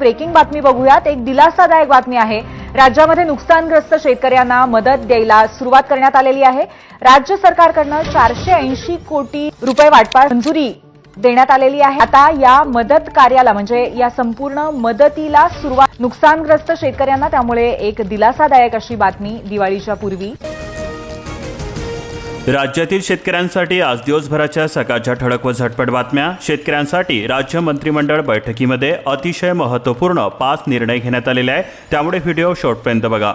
Breaking बातमी बघूयात. एक दिलासादायक बातमी आहे. राज्यामध्ये नुकसानग्रस्त शेतकऱ्यांना मदत द्यायला सुरुवात करण्यात आलेली आहे. राज्य सरकारकडनं चारशे ऐंशी कोटी रुपये वाटपा मंजुरी देण्यात आलेली आहे. आता या मदत कार्याला म्हणजे या संपूर्ण मदतीला सुरुवात नुकसानग्रस्त शेतकऱ्यांना त्यामुळे एक दिलासादायक अशी बातमी दिवाळीच्या पूर्वी. राज्यातील शेतकऱ्यांसाठी आज दिवसभराच्या सकाळच्या ठळक व झटपट बातम्या. शेतकऱ्यांसाठी राज्य मंत्रिमंडळ बैठकीमध्ये अतिशय महत्त्वपूर्ण पाच निर्णय घेण्यात आलेले आहे त्यामुळे व्हिडिओ शॉर्टपर्यंत बघा.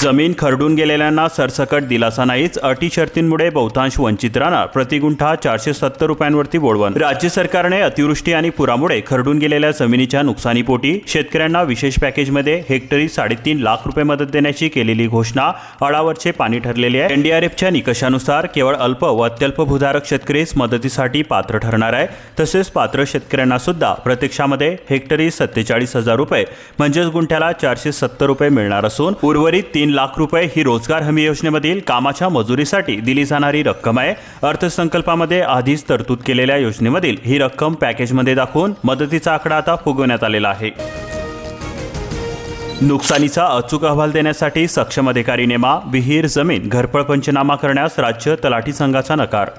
जमीन खरडून गेलेल्यांना सरसकट दिलासा नाहीच अटी शर्तींमुळे बहुतांश वंचित राहणार प्रतिगुंठा चारशे सत्तर रुपयांवरती बोलवण. राज्य सरकारने अतिवृष्टी आणि पुरामुळे खरडून गेलेल्या जमिनीच्या नुकसानीपोटी शेतकऱ्यांना विशेष पॅकेजमध्ये हेक्टरी साडेतीन लाख रुपये मदत देण्याची केलेली घोषणा अळावरचे पाणी ठरलेली आहे. एनडीआरएफच्या निकषानुसार केवळ अल्प व अत्यल्प भूधारक शेतकरीच मदतीसाठी पात्र ठरणार आहे. तसेच पात्र शेतकऱ्यांना सुद्धा प्रत्यक्षामध्ये हेक्टरी सत्तेचाळीस हजार रुपये म्हणजेच गुंठ्याला चारशे सत्तर रुपये मिळणार असून उर्वरित तीन लाख रुपये ही रोजगार हमी योजनेमधील कामाच्या मजुरीसाठी दिली जाणारी रक्कम आहे. अर्थसंकल्पामध्ये आधीच तरतूद केलेल्या योजनेमधील ही रक्कम पॅकेजमध्ये दाखवून मदतीचा आकडा आता फुगवण्यात आलेला आहे. नुकसानीचा अचूक अहवाल देण्यासाठी सक्षम अधिकारी नेमा विहीर जमीन घरपळ पंचनामा करण्यास राज्य तलाठी संघाचा नकार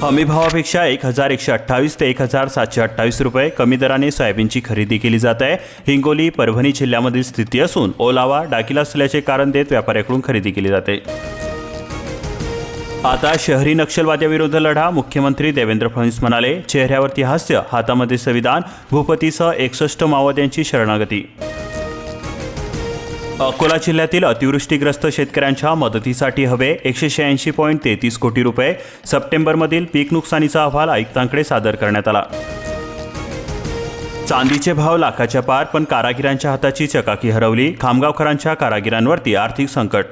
हमीभावापेक्षा एक हजार एकशे अठ्ठावीस ते एक हजार सातशे अठ्ठावीस रुपये कमी दराने सोयाबीनची खरेदी केली जात आहे. हिंगोली परभणी जिल्ह्यामधील स्थिती असून ओलावा डाकीला असल्याचे कारण देत व्यापाऱ्याकडून खरेदी केली जाते. आता शहरी नक्षलवाद्याविरुद्ध लढा मुख्यमंत्री देवेंद्र फडणवीस म्हणाले चेहऱ्यावरती हास्य हातामध्ये संविधान भूपतीसह एकसष्ट माओवाद्यांची शरणागती. अकोला जिल्ह्यातील अतिवृष्टीग्रस्त शेतकऱ्यांच्या मदतीसाठी हवे एकशे शहाऐंशी पॉईंट तेहतीस कोटी रुपये. सप्टेंबरमधील पीक नुकसानीचा अहवाल आयुक्तांकडे सादर करण्यात आला. चांदीचे भाव लाखाच्या पार पण कारागिरांच्या हाताची चकाकी हरवली. खामगावकरांच्या कारागिरांवरती आर्थिक संकट.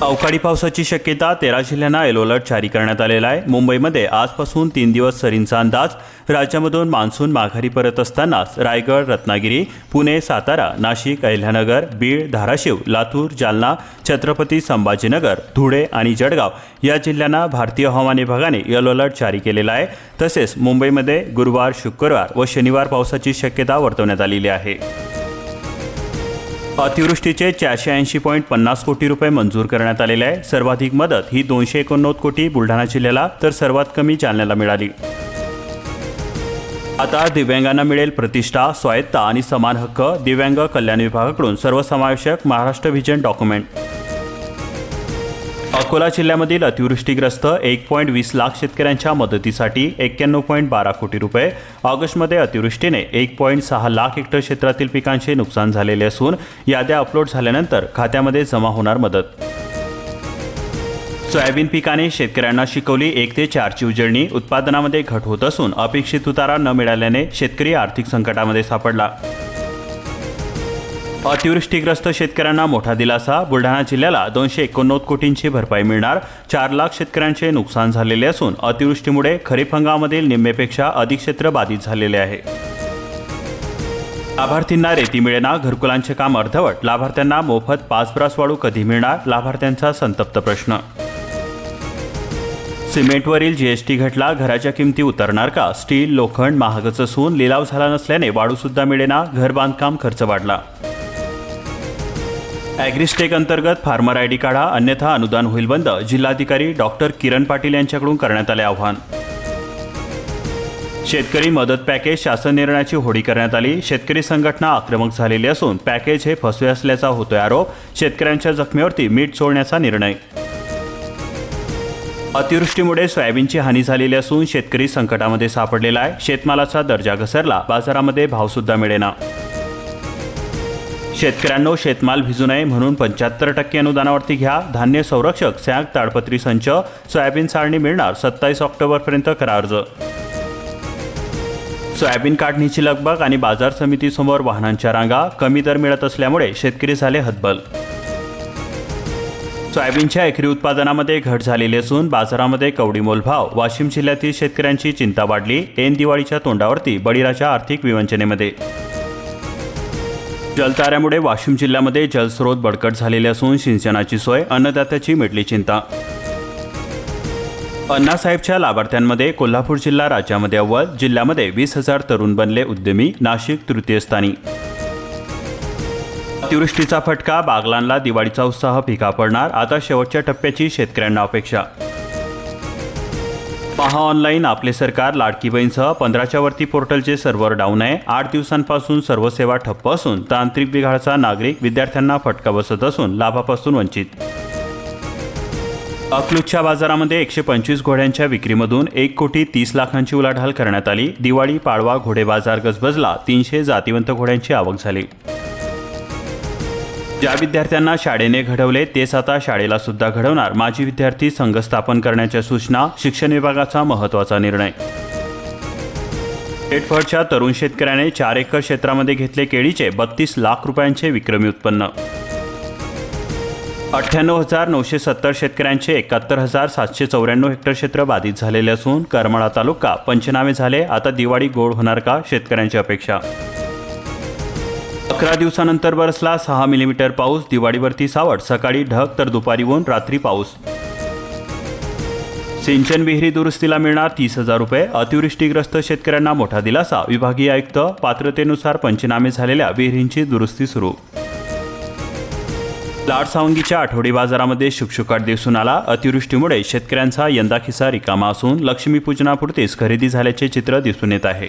अवकाळी पावसाची शक्यता तेरा जिल्ह्यांना येलो अलर्ट जारी करण्यात आलेला आहे. मुंबईमध्ये आजपासून तीन दिवस सरींचा अंदाज. राज्यामधून मान्सून माघारी परत असतानाच रायगड रत्नागिरी पुणे सातारा नाशिक अहिल्यानगर बीड धाराशिव लातूर जालना छत्रपती संभाजीनगर धुळे आणि जळगाव या जिल्ह्यांना भारतीय हवामान विभागाने येलो अलर्ट जारी केलेला आहे. तसेच मुंबईमध्ये गुरुवार शुक्रवार व शनिवार पावसाची शक्यता वर्तवण्यात आलेली आहे. अतिवृष्टीचे चारशे ऐंशी पॉईंट पन्नास कोटी रुपये मंजूर करण्यात आलेले आहे. सर्वाधिक मदत ही दोनशे एकोणनव्वद कोटी बुलढाणा जिल्ह्याला तर सर्वात कमी जालन्याला मिळाली. आता दिव्यांगांना मिळेल प्रतिष्ठा स्वायत्ता आणि समान हक्क दिव्यांग कल्याण विभागाकडून सर्वसमावेशक महाराष्ट्र व्हिजन डॉक्युमेंट. अकोला जिल्ह्यामधील अतिवृष्टीग्रस्त एक पॉईंट वीस लाख शेतकऱ्यांच्या मदतीसाठी एक्क्याण्णव पॉईंट बारा कोटी रुपये. ऑगस्टमध्ये अतिवृष्टीने एक पॉईंट सहा लाख हेक्टर क्षेत्रातील पिकांचे नुकसान झालेले असून याद्या अपलोड झाल्यानंतर खात्यामध्ये जमा होणार मदत. सोयाबीन पिकाने शेतकऱ्यांना शिकवली एक ते चारची उजळणी उत्पादनामध्ये घट होत असून अपेक्षित उतारा न मिळाल्याने शेतकरी आर्थिक संकटामध्ये सापडला. अतिवृष्टीग्रस्त शेतकऱ्यांना मोठा दिलासा. बुलढाणा जिल्ह्याला दोनशे एकोणनव्वद कोटींची भरपाई मिळणार. चार लाख शेतकऱ्यांचे नुकसान झालेले असून अतिवृष्टीमुळे खरीप हंगामामधील निम्मेपेक्षा अधिक क्षेत्र बाधित झालेले आहे. लाभार्थींना रेती मिळेना. घरकुलांचे काम अर्धवट. लाभार्थ्यांना मोफत पाच ब्रास वाळू कधी मिळणार? लाभार्थ्यांचा संतप्त प्रश्न सिमेंटवरील जीएसटी घटला घराच्या किमती उतरणार का? स्टील लोखंड महागच असून लिलाव झाला नसल्याने वाळूसुद्धा मिळेना घर बांधकाम खर्च वाढला. ॲग्रिस्टेक अंतर्गत फार्मर आय डी काढा अन्यथा अनुदान होईल बंद जिल्हाधिकारी डॉक्टर किरण पाटील यांच्याकडून करण्यात आले आव्हान. शेतकरी मदत पॅकेज शासन निर्णयाची होडी करण्यात आली. शेतकरी संघटना आक्रमक झालेली असून पॅकेज हे फसवे असल्याचा होतोय आरोप. शेतकऱ्यांच्या जखमेवरती मीठ सोडण्याचा निर्णय. अतिवृष्टीमुळे सोयाबीनची हानी झालेली असून शेतकरी संकटामध्ये सापडलेला आहे. शेतमालाचा दर्जा घसरला. बाजारामध्ये भावसुद्धा मिळेना. शेतकऱ्यांनो शेतमाल भिजू नये म्हणून पंच्याहत्तर टक्के अनुदानावरती घ्या. धान्य संरक्षक सॅग ताडपत्री संच सोयाबीन चाळणी मिळणार. सत्तावीस ऑक्टोबरपर्यंत करा अर्ज. सोयाबीन काढणीची लगबग आणि बाजार समितीसमोर वाहनांच्या रांगा. कमी दर मिळत असल्यामुळे शेतकरी झाले हतबल. सोयाबीनच्या एकरी उत्पादनामध्ये घट झालेली असून बाजारामध्ये कवडीमोल भाव वाशिम जिल्ह्यातील शेतकऱ्यांची चिंता वाढली. ऐन दिवाळीच्या तोंडावरती बळीराच्या आर्थिक विवंचनेमध्ये. जलताऱ्यामुळे वाशिम जिल्ह्यामध्ये जलस्रोत बडकट झालेले असून सिंचनाची सोय अन्नदात्याची मिटली चिंता. अण्णासाहेबच्या लाभार्थ्यांमध्ये कोल्हापूर जिल्हा राज्यामध्ये अव्वल जिल्ह्यामध्ये वीस हजार तरुण बनले उद्यमी नाशिक तृतीय स्थानी. अतिवृष्टीचा फटका बागलांना दिवाळीचा उत्साह फिका पडणार आता शेवटच्या टप्प्याची शेतकऱ्यांना अपेक्षा. पहा ऑनलाईन आपले सरकार लाडकी बहीणसह पंधराच्या वरती पोर्टलचे सर्व्हर डाऊन आहे. आठ दिवसांपासून सर्व सेवा ठप्प असून तांत्रिक बिघाडचा नागरिक विद्यार्थ्यांना फटका बसत असून लाभापासून वंचित. अकलूजच्या बाजारामध्ये एकशे पंचवीस घोड्यांच्या विक्रीमधून एक कोटी तीस लाखांची उलाढाल करण्यात आली. दिवाळी पाडवा घोडे बाजार गजबजला तीनशे जातिवंत घोड्यांची आवक झाली. ज्या विद्यार्थ्यांना शाळेने घडवले तेच आता शाळेला सुद्धा घडवणार. माजी विद्यार्थी संघ स्थापन करण्याच्या सूचना शिक्षण विभागाचा महत्त्वाचा निर्णय. पेटफळच्या तरुण शेतकऱ्याने चार एकर क्षेत्रामध्ये घेतले केळीचे बत्तीस लाख रुपयांचे विक्रमी उत्पन्न. अठ्ठ्याण्णव हजार नऊशे सत्तर शेतकऱ्यांचे एकाहत्तर हजार सातशे चौऱ्याण्णव हेक्टर क्षेत्र बाधित झालेले असून करमाळा तालुका पंचनामे झाले. आता दिवाळी गोड होणार का? शेतकऱ्यांची अपेक्षा. अकरा दिवसानंतर बरसला सहा मिलीमीटर पाऊस दिवाळीवरती सावट सकाळी ढग तर दुपारी ऊन रात्री पाऊस. सिंचन विहिरी दुरुस्तीला मिळणार तीस हजार रुपये. अतिवृष्टीग्रस्त शेतकऱ्यांना मोठा दिलासा. विभागीय आयुक्त पात्रतेनुसार पंचनामे झालेल्या विहिरींची दुरुस्ती सुरू. लाडसावंगीच्या आठवडी बाजारामध्ये शुकशुकाट दिसून आला. अतिवृष्टीमुळे शेतकऱ्यांचा यंदा खिसा रिकामा असून लक्ष्मीपूजनापुरतीच खरेदी झाल्याचे चित्र दिसून येत आहे.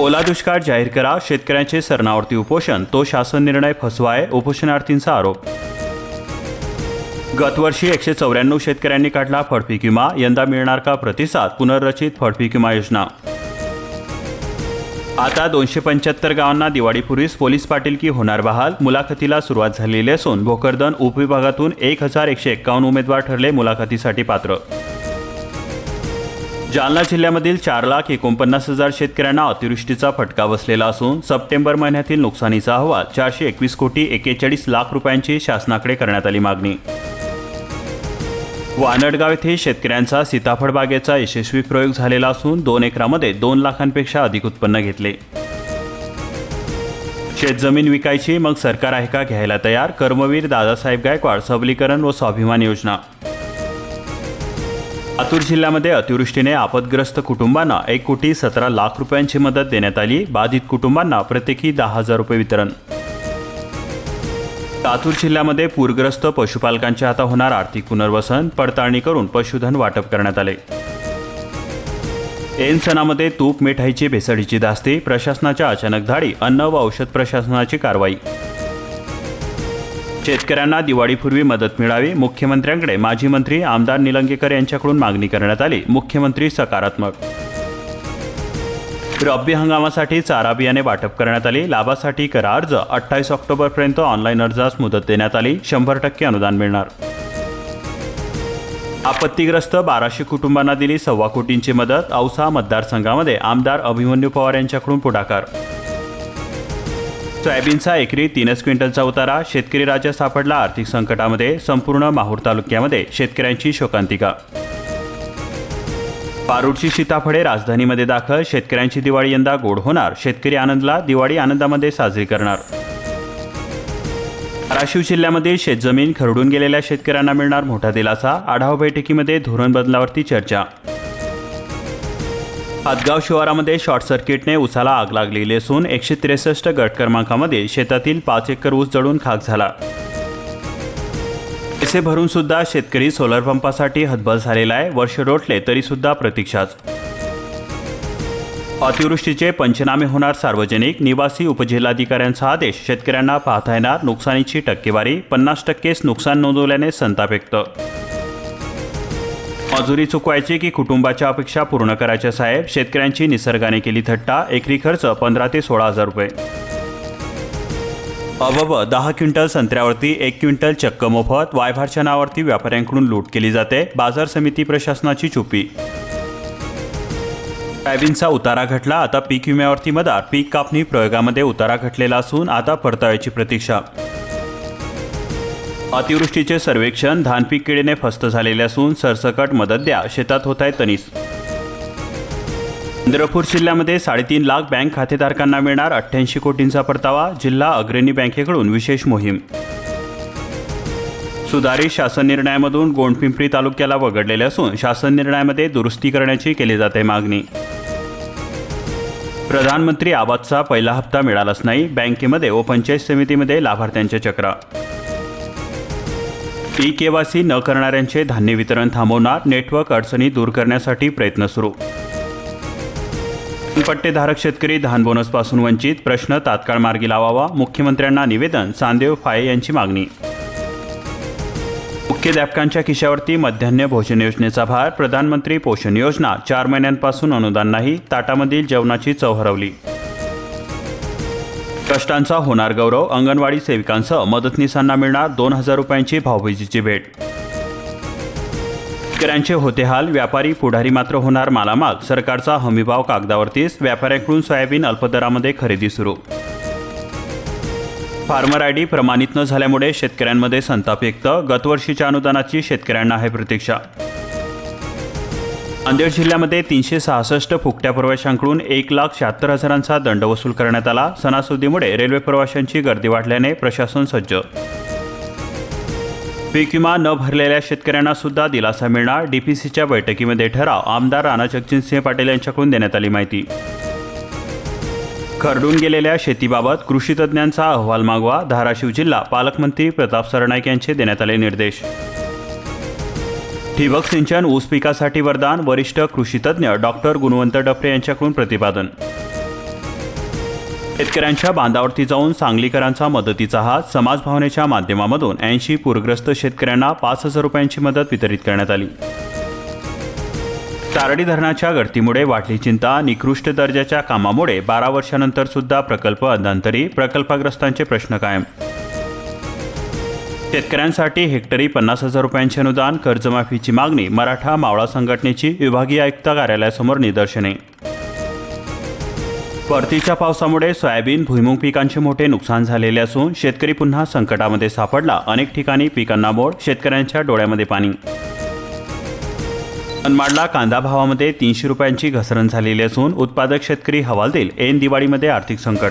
ओला दुष्काळ जाहीर करा शेतकऱ्यांचे सरणावरती उपोषण तो शासन निर्णय फसवाय उपोषणार्थींचा आरोप. गतवर्षी एकशे चौऱ्याण्णव शेतकऱ्यांनी काढला फळपीक विमा यंदा मिळणार का प्रतिसाद पुनर्रचित फळपीक विमा योजना. आता दोनशे पंच्याहत्तर गावांना दिवाळीपूर्वीच पोलीस पाटीलकी होणार बहाल मुलाखतीला सुरुवात झालेली असून भोकरदन उपविभागातून एक हजार एकशे एक्कावन्न उमेदवार ठरले मुलाखतीसाठी पात्र. जालना जिल्ह्यामधील चार लाख एकोणपन्नास हजार शेतकऱ्यांना अतिवृष्टीचा फटका बसलेला असून सप्टेंबर महिन्यातील नुकसानीचा अहवाल चारशे एकवीस कोटी एकेचाळीस लाख रुपयांची शासनाकडे करण्यात आली मागणी. वानडगाव येथे शेतकऱ्यांचा सीताफळ बागेचा यशस्वी प्रयोग झालेला असून दोन एकरामध्ये दोन लाखांपेक्षा अधिक उत्पन्न घेतले. शेतजमीन विकायची मग सरकार आहे का घ्यायला तयार? कर्मवीर दादासाहेब गायकवाड सबलीकरण व स्वाभिमान योजना. लातूर जिल्ह्यामध्ये अतिवृष्टीने आपदग्रस्त कुटुंबांना एक कोटी सतरा लाख रुपयांची मदत देण्यात आली. बाधित कुटुंबांना प्रत्येकी दहा हजार रुपये वितरण. लातूर जिल्ह्यामध्ये पूरग्रस्त पशुपालकांच्या हाता होणार आर्थिक पुनर्वसन पडताळणी करून पशुधन वाटप करण्यात आले. ऐन सणामध्ये तूप मिठाईची भेसळीची धास्ती प्रशासनाच्या अचानक धाडी अन्न व औषध प्रशासनाची कारवाई. शेतकऱ्यांना दिवाळीपूर्वी मदत मिळावी मुख्यमंत्र्यांकडे माजी मंत्री आमदार निलंगेकर यांच्याकडून मागणी करण्यात आली मुख्यमंत्री सकारात्मक. रब्बी हंगामासाठी चारा बियाणे वाटप करण्यात आले लाभासाठी करा अर्ज अठ्ठावीस ऑक्टोबरपर्यंत ऑनलाईन अर्जास मुदत देण्यात आली शंभर टक्के अनुदान मिळणार. आपत्तीग्रस्त बाराशे कुटुंबांना दिली सव्वा कोटींची मदत औसा मतदारसंघामध्ये आमदार अभिमन्यू पवार यांच्याकडून पुढाकार. सोयाबीनचा एकरी तीनच क्विंटलचा उतारा शेतकरी राज्य सापडला आर्थिक संकटामध्ये संपूर्ण माहूर तालुक्यामध्ये शेतकऱ्यांची शोकांतिका. पारुडची सीताफळे राजधानीमध्ये दाखल शेतकऱ्यांची दिवाळी यंदा गोड होणार शेतकरी आनंदला दिवाळी आनंदामध्ये साजरी करणार. धाराशिव जिल्ह्यामध्ये शेतजमीन खरडून गेलेल्या शेतकऱ्यांना मिळणार मोठा दिलासा आढावा बैठकीमध्ये धोरण बदलावरती चर्चा. हातगाव शिवारामध्ये शॉर्ट सर्किटने उसाला आग लागलेली असून एकशे त्रेसष्ट गट क्रमांकामध्ये शेतातील पाच एकर ऊस जळून खाक झाला. पैसे भरून सुद्धा शेतकरी सोलर पंपासाठी हतबल झालेला आहे. वर्ष रोटले तरी सुद्धा प्रतीक्षाच. अतिवृष्टीचे पंचनामे होणार सार्वजनिक. निवासी उपजिल्हाधिकाऱ्यांचा आदेश. शेतकऱ्यांना पाहता येणार नुकसानीची टक्केवारी. पन्नास टक्केच नुकसान नोंदवल्याने संताप व्यक्त. मजुरी चुकवायची की कुटुंबाच्या अपेक्षा पूर्ण करायच्या साहेब? शेतकऱ्यांची निसर्गाने केली थट्टा एकरी खर्च पंधरा ते सोळा हजार रुपये. अबब दहा क्विंटल संत्र्यावरती एक क्विंटल चक्क मोफत वायभारच्या नावावरती व्यापाऱ्यांकडून लूट केली जाते बाजार समिती प्रशासनाची चुपी सोयाबीनचा उतारा घटला आता पीक विम्यावरती मदार पीक कापणी प्रयोगामध्ये उतारा घटलेला असून आता परताव्याची प्रतीक्षा. अतिवृष्टीचे सर्वेक्षण धानपीक किडीने फस्त झालेले असून सरसकट मदत द्या. शेतात होत आहे तनीस. चंद्रपूर जिल्ह्यामध्ये साडेतीन लाख बँक खातेधारकांना मिळणार अठ्ठ्याऐंशी कोटींचा परतावा जिल्हा अग्रणी बँकेकडून विशेष मोहीम. सुधारित शासन निर्णयामधून गोंडपिंपरी तालुक्याला वगळलेले असून शासन निर्णयामध्ये दुरुस्ती करण्याची केली जाते मागणी. प्रधानमंत्री आवाजचा पहिला हप्ता मिळालाच नाही. बँकेमध्ये व पंचायत समितीमध्ये लाभार्थ्यांच्या चक्रा ई केवासी न करणाऱ्यांचे धान्य वितरण थांबवणार नेटवर्क अडचणी दूर करण्यासाठी प्रयत्न सुरू. पट्टेधारक शेतकरी धान बोनसपासून वंचित प्रश्न तात्काळ मार्गी लावावा मुख्यमंत्र्यांना निवेदन चांदेव फाये यांची मागणी. मुख्याध्यापकांच्या खिशावरती मध्यान्ह भोजन योजनेचा भार प्रधानमंत्री पोषण योजना चार महिन्यांपासून अनुदान नाही ताटामधील जेवणाची चव हरवली. कष्टांचा होणार गौरव अंगणवाडी सेविकांसह मदतनीसांना मिळणार दोन हजार रुपयांची भाऊबीजीची भेट. शेतकऱ्यांचे होते हाल व्यापारी पुढारी मात्र होणार मालामाल. सरकारचा हमीभाव कागदावरतीच व्यापाऱ्यांकडून सोयाबीन अल्पदरामध्ये खरेदी सुरू. फार्मर आय डी प्रमाणित न झाल्यामुळे शेतकऱ्यांमध्ये संताप व्यक्त. गतवर्षीच्या अनुदानाची शेतकऱ्यांना आहे प्रतीक्षा. नांदेड जिल्ह्यामध्ये तीनशे सहासष्ट फुकट्या प्रवाशांकडून एक लाख शहात्तर हजारांचा दंड वसूल करण्यात आला. सणासुदीमुळे रेल्वे प्रवाशांची गर्दी वाढल्याने प्रशासन सज्ज. पीक विमा न भरलेल्या शेतकऱ्यांना सुद्धा दिलासा मिळणार. डीपीसीच्या बैठकीमध्ये ठराव. आमदार राणा जगजितसिंह पाटील यांच्याकडून देण्यात आली माहिती. खरडून गेलेल्या शेतीबाबत कृषी तज्ज्ञांचा अहवाल मागवा. धाराशिव जिल्हा पालकमंत्री प्रताप सरनाईक यांचे देण्यात आले निर्देश. ठिबक सिंचन ऊस पिकासाठी वरदान वरिष्ठ कृषीतज्ञ डॉक्टर गुणवंत डफरे यांच्याकडून प्रतिपादन. शेतकऱ्यांच्या बांधावरती जाऊन सांगलीकरांचा मदतीचा हात समाज भावनेच्या माध्यमामधून ऐंशी पूरग्रस्त शेतकऱ्यांना पाच हजार रुपयांची मदत वितरित करण्यात आली. तारडी धरणाच्या गळतीमुळे वाढली चिंता निकृष्ट दर्जाच्या कामामुळे बारा वर्षानंतर सुद्धा प्रकल्प अधांतरी प्रकल्पग्रस्तांचे प्रश्न कायम. शेतकऱ्यांसाठी हेक्टरी पन्नास हजार रुपयांचे अनुदान कर्जमाफीची मागणी मराठा मावळा संघटनेची विभागीय आयुक्त कार्यालयासमोर निदर्शने. परतीच्या पावसामुळे सोयाबीन भुईमुग पिकांचे मोठे नुकसान झालेले असून शेतकरी पुन्हा संकटामध्ये सापडला. अनेक ठिकाणी पिकांना मोड शेतकऱ्यांच्या डोळ्यामध्ये पाणी. मनमाडला कांदा भावामध्ये तीनशे रुपयांची घसरण झालेली असून उत्पादक शेतकरी हवालदिल. ऐन दिवाळीमध्ये आर्थिक संकट.